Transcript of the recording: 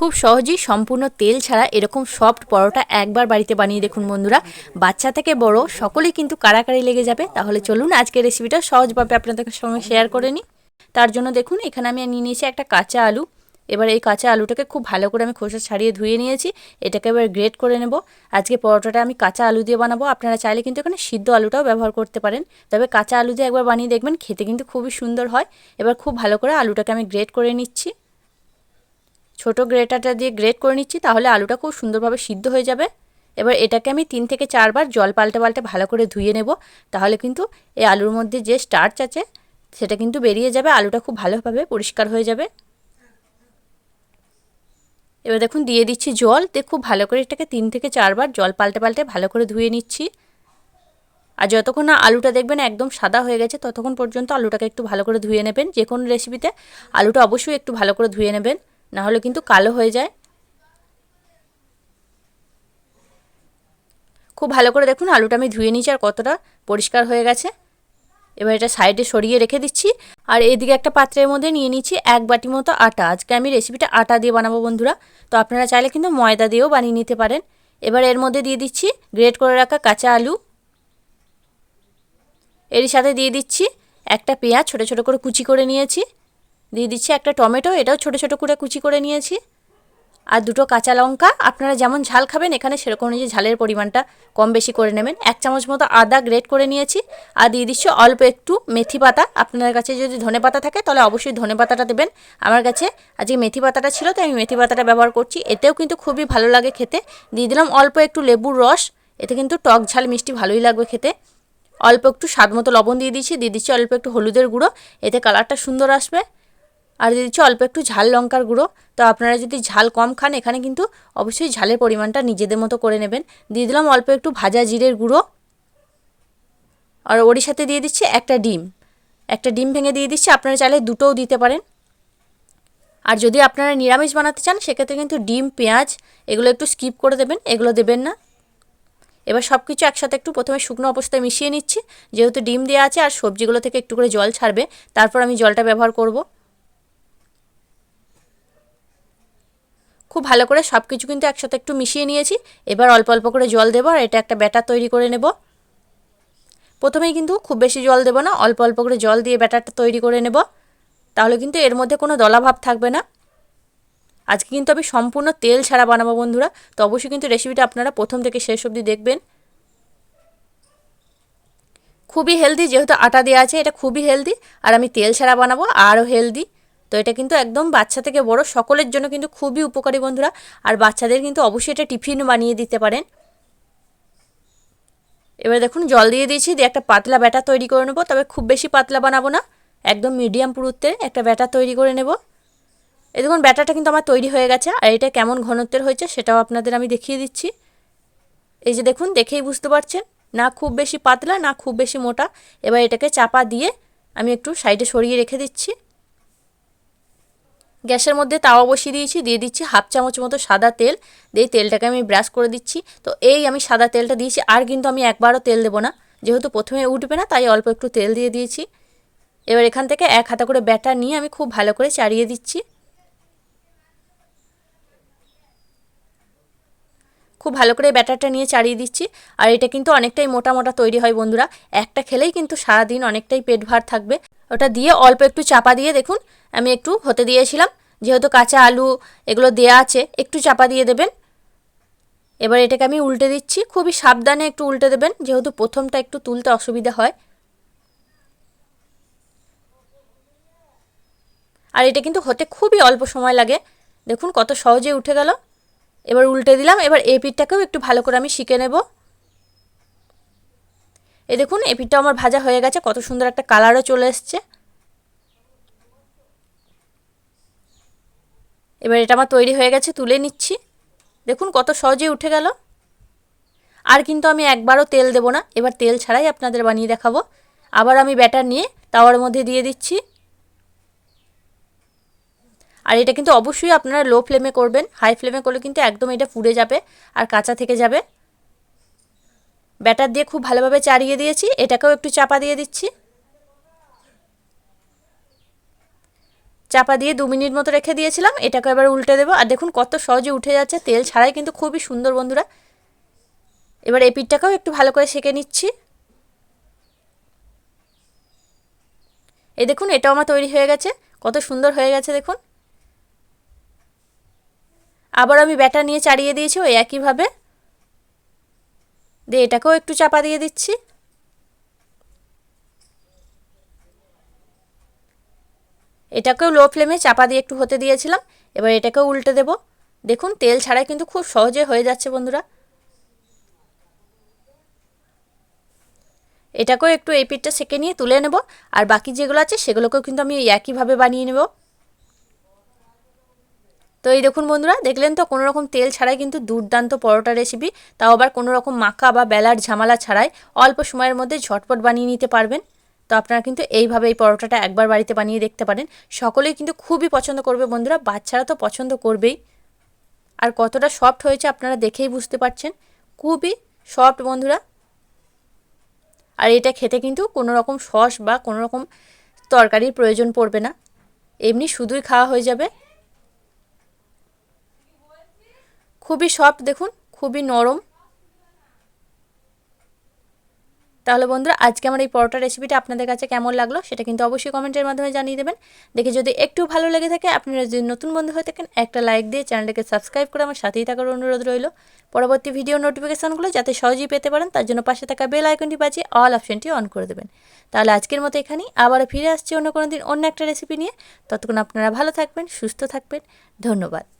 খুব সহজেই সম্পূর্ণ তেল ছাড়া এরকম সফট পরোটা একবার বাড়িতে বানিয়ে দেখুন বন্ধুরা। বাচ্চা থেকে বড়, সকলেই কিন্তু কারাকারি লেগে যাবে। তাহলে চলুন আজকের রেসিপিটা সহজভাবে আপনাদের সঙ্গে শেয়ার করে নিই। তার জন্য দেখুন, এখানে আমি নিয়ে নিয়েছি একটা কাঁচা আলু। এবার এই কাঁচা আলুটাকে খুব ভালো করে আমি খোসা ছাড়িয়ে ধুয়ে নিয়েছি। এটাকে এবার গ্রেট করে নেব। আজকে পরোটাটা আমি কাঁচা আলু দিয়ে বানাবো। আপনারা চাইলে কিন্তু এখানে সিদ্ধ আলুটাও ব্যবহার করতে পারেন। তবে কাঁচা আলু দিয়ে একবার বানিয়ে দেখবেন, খেতে কিন্তু খুবই সুন্দর হয়। এবার খুব ভালো করে আলুটাকে আমি গ্রেট করে নিচ্ছি। ছোট গ্রেটারটা দিয়ে গ্রেট করে নিচ্ছি, তাহলে আলুটা খুব সুন্দরভাবে সিদ্ধ হয়ে যাবে। এবার এটাকে আমি তিন থেকে চারবার জল পাল্টে পাল্টে ভালো করে ধুয়ে নেব, তাহলে কিন্তু এই আলুর মধ্যে যে স্টার্চ আছে, সেটা কিন্তু বেরিয়ে যাবে, আলুটা খুব ভালোভাবে পরিষ্কার হয়ে যাবে। এবার দেখুন, দিয়ে দিচ্ছি জল, দিয়ে খুব ভালো করে এটাকে তিন থেকে চারবার জল পাল্টে পাল্টে ভালো করে ধুয়ে নিচ্ছি। আর যতক্ষণ না আলুটা দেখবেন একদম সাদা হয়ে গেছে, ততক্ষণ পর্যন্ত আলুটাকে একটু ভালো করে ধুয়ে নেবেন। যে কোনো রেসিপিতে আলুটা অবশ্যই একটু ভালো করে ধুয়ে নেবেন। না হলে কিন্তু কালো হয়ে যায়। খুব ভালো করে দেখুন, আলুটা আমি ধুয়ে নিয়েছি আর কতটা পরিষ্কার হয়ে গেছে। এবার এটা সাইডে সরিয়ে রেখে দিচ্ছি। আর এদিকে একটা পাত্রের মধ্যে নিয়ে নিচ্ছি এক বাটি মতো আটা। আজকে আমি রেসিপিটা আটা দিয়ে বানাবো বন্ধুরা। তো আপনারা চাইলে কিন্তু ময়দা দিয়েও বানিয়ে নিতে পারেন। এবার এর মধ্যে দিয়ে দিচ্ছি গ্রেট করে রাখা কাঁচা আলু। এর সাথে দিয়ে দিচ্ছি একটা পেঁয়াজ, ছোটো ছোটো করে কুচি করে নিয়েছি। দিয়ে দিচ্ছি একটা টমেটো, এটাও ছোটো ছোটো করে কুচি করে নিয়েছি। আর দুটো কাঁচা লঙ্কা, আপনারা যেমন ঝাল খাবেন, এখানে সেরকম অনুযায়ী ঝালের পরিমাণটা কম বেশি করে নেবেন। এক চামচ মতো আদা গ্রেট করে নিয়েছি। আর দিয়ে দিচ্ছি অল্প একটু মেথি পাতা। আপনার কাছে যদি ধনে পাতা থাকে, তাহলে অবশ্যই ধনে পাতাটা দেবেন। আমার কাছে আজকে মেথি পাতাটা ছিল, তাই আমি মেথি পাতাটা ব্যবহার করছি। এতেও কিন্তু খুবই ভালো লাগে খেতে। দিয়ে দিলাম অল্প একটু লেবুর রস। এতে কিন্তু টক ঝাল মিষ্টি ভালোই লাগবে খেতে। অল্প একটু স্বাদ মতো লবণ দিয়ে দিচ্ছি দিয়ে দিচ্ছি অল্প একটু হলুদের গুঁড়ো। এতে কালারটা সুন্দর আসবে। আর দিয়ে দিচ্ছি অল্প একটু ঝাল লঙ্কার গুঁড়ো, তো আপনারা যদি ঝাল কম খান, এখানে কিন্তু অবশ্যই ঝালের পরিমাণটা নিজেদের মতো করে নেবেন। দিয়ে দিলাম অল্প একটু ভাজা জিরের গুঁড়ো। আর ওরই সাথে দিয়ে দিচ্ছি একটা ডিম। একটা ডিম ভেঙে দিয়ে দিচ্ছি, আপনারা চাইলে দুটোও দিতে পারেন। আর যদি আপনারা নিরামিষ বানাতে চান, সেক্ষেত্রে কিন্তু ডিম, পেঁয়াজ, এগুলো একটু স্কিপ করে দেবেন, এগুলো দেবেন না। এবার সব কিছু একসাথে একটু প্রথমে শুকনো অবস্থায় মিশিয়ে নিচ্ছি। যেহেতু ডিম দেওয়া আছে আর সবজিগুলো থেকে একটু করে জল ছাড়বে, তারপর আমি জলটা ব্যবহার করব। খুব ভালো করে সব কিছু কিন্তু একসাথে একটু মিশিয়ে নিয়েছি। এবার অল্প অল্প করে জল দেবো আর এটা একটা ব্যাটার তৈরি করে নেব। প্রথমেই কিন্তু খুব বেশি জল দেবো না, অল্প অল্প করে জল দিয়ে ব্যাটারটা তৈরি করে নেব। তাহলে কিন্তু এর মধ্যে কোনো দলাভাব থাকবে না। আজকে কিন্তু আমি সম্পূর্ণ তেল ছাড়া বানাবো বন্ধুরা, তো অবশ্যই কিন্তু রেসিপিটা আপনারা প্রথম থেকে শেষ অবধি দেখবেন। খুবই হেলদি যেহেতু আটা দেওয়া আছে, এটা খুবই হেলদি আর আমি তেল ছাড়া বানাবো, আরও হেলদি তো এটা কিন্তু একদম বাচ্চা থেকে বড়, সকলের জন্য কিন্তু খুবই উপকারী বন্ধুরা। আর বাচ্চাদের কিন্তু অবশ্যই এটা টিফিন বানিয়ে দিতে পারেন। এবার দেখুন, জল দিয়ে দিয়েছি, দিয়ে একটা পাতলা ব্যাটার তৈরি করে নেব। তবে খুব বেশি পাতলা বানাবো না, একদম মিডিয়াম পুরুত্বে একটা ব্যাটার তৈরি করে নেব। এই দেখুন, ব্যাটারটা কিন্তু আমার তৈরি হয়ে গেছে, আর এটা কেমন ঘনত্বের হয়েছে সেটাও আপনাদের আমি দেখিয়ে দিচ্ছি। এই যে দেখুন, দেখেই বুঝতে পারছেন, না খুব বেশি পাতলা, না খুব বেশি মোটা। এবার এটাকে চাপা দিয়ে আমি একটু সাইডে সরিয়ে রেখে দিচ্ছি। গ্যাসের মধ্যে তাওয়া বসিয়ে দিয়েছি, দিয়ে দিচ্ছি হাফ চামচ মতো সাদা তেল, দিয়ে তেলটাকে আমি ব্রাশ করে দিচ্ছি। তো এই আমি সাদা তেলটা দিয়েছি, আর কিন্তু আমি একবারও তেল দেবো না। যেহেতু প্রথমে উঠবে না, তাই অল্প একটু তেল দিয়ে দিয়েছি। এবার এখান থেকে এক হাতা করে ব্যাটার নিয়ে আমি খুব ভালো করে চাড়িয়ে দিচ্ছি। খুব ভালো করে ব্যাটারটা নিয়ে চাড়িয়ে দিচ্ছি। আর এটা কিন্তু অনেকটাই মোটা মোটা তৈরি হয় বন্ধুরা। একটা খেলেই কিন্তু সারাদিন অনেকটাই পেট ভার থাকবে। ওটা দিয়ে অল্প একটু চাপা দিয়ে দেখুন, আমি একটু হতে দিয়েছিলাম। যেহেতু কাঁচা আলু এগুলো দেয়া আছে, একটু চাপা দিয়ে দেবেন। এবার এটাকে আমি উল্টে দিচ্ছি। খুবই সাবধানে একটু উল্টে দেবেন, যেহেতু প্রথমটা একটু তুলতে অসুবিধা হয়। আর এটা কিন্তু হতে খুবই অল্প সময় লাগে। দেখুন কত সহজে উঠে গেল। এবার উল্টে দিলাম, এবার এই পিঠটাকেও একটু ভালো করে আমি শিখে নেব। এই দেখুন এই পিঠটা আমার ভাজা হয়ে গেছে, কত সুন্দর একটা কালারও চলে এসছে। এবার এটা আমার তৈরি হয়ে গেছে, তুলে নিচ্ছি। দেখুন কত সহজে উঠে গেল। আর কিন্তু আমি একবারও তেল দেব না, এবার তেল ছাড়াই আপনাদের বানিয়ে দেখাবো। আবার আমি ব্যাটার নিয়ে তাওয়ার মধ্যে দিয়ে দিচ্ছি। আর এটা কিন্তু অবশ্যই আপনারা লো ফ্লেমে করবেন হাই ফ্লেমে করলে কিন্তু একদম এটা পুড়ে যাবে আর কাঁচা থেকে যাবে। ব্যাটার দিয়ে খুব ভালোভাবে চাড়িয়ে দিয়েছি, এটাকেও একটু চাপা দিয়ে দিচ্ছি। চাপা দিয়ে দু মিনিট মতো রেখে দিয়েছিলাম, এটাকে এবার উল্টে দেবো। আর দেখুন কত সহজে উঠে যাচ্ছে, তেল ছাড়াই কিন্তু খুবই সুন্দর বন্ধুরা। এবার এই পিঠটাকেও একটু ভালো করে সেঁকে নিচ্ছি। এই দেখুন, এটাও আমার তৈরি হয়ে গেছে, কত সুন্দর হয়ে গেছে দেখুন। আবার আমি ব্যাটা নিয়ে চাড়িয়ে দিয়েছি, ওই একইভাবে। দিয়ে এটাকেও একটু চাপা দিয়ে দিচ্ছি। এটাকেও লো ফ্লেমে চাপা দিয়ে একটু হতে দিয়েছিলাম, এবার এটাকেও উল্টে দেব। দেখুন, তেল ছাড়াই কিন্তু খুব সহজে হয়ে যাচ্ছে বন্ধুরা। এটাকেও একটু এই পিঠটা সেকে নিয়ে তুলে নেব, আর বাকি যেগুলো আছে সেগুলোকেও কিন্তু আমি একইভাবে বানিয়ে নেব। তো এই দেখুন বন্ধুরা, দেখলেন তো? কোনো রকম তেল ছাড়াই কিন্তু দুর্দান্ত পরোটা রেসিপি তাও আবার কোনো রকম মাখা বা বেলার ঝামেলা ছাড়াই অল্প সময়ের মধ্যে ঝটপট বানিয়ে নিতে পারবেন। তো আপনারা কিন্তু এইভাবে এই পরোটাটা একবার বাড়িতে বানিয়ে দেখতে পারেন। সকলেই কিন্তু খুবই পছন্দ করবে বন্ধুরা, বাচ্চারা তো পছন্দ করবেই। আর কতটা সফট হয়েছে আপনারা দেখেই বুঝতে পারছেন। খুবই সফট বন্ধুরা। আর এটা খেতে কিন্তু কোনো রকম সস বা কোনো রকম তরকারির প্রয়োজন পড়বে না। এমনি শুধুই খাওয়া হয়ে যাবে। খুবই সফট দেখুন, খুবই নরম। তাহলে বন্ধুরা, আজকে আমার এই পরোটা রেসিপিটা আপনাদের কাছে কেমন লাগল সেটা কিন্তু অবশ্যই কমেন্টের মাধ্যমে জানিয়ে দেবেন। দেখে যদি একটু ভালো লেগে থাকে, আপনারা যদি নতুন বন্ধু হয়ে থাকেন, একটা লাইক দিয়ে চ্যানেলটাকে সাবস্ক্রাইব করে আমার সাথেই থাকার অনুরোধ রইল। পরবর্তী ভিডিও নোটিফিকেশানগুলো যাতে সহজেই পেতে পারেন, তার জন্য পাশে থাকা বেল আইকনটি বাজিয়ে অল অপশনটি অন করে দেবেন। তাহলে আজকের মতো এখানেই, আবারও ফিরে আসছি অন্য কোনো দিন অন্য একটা রেসিপি নিয়ে। ততক্ষণ আপনারা ভালো থাকবেন, সুস্থ থাকবেন। ধন্যবাদ।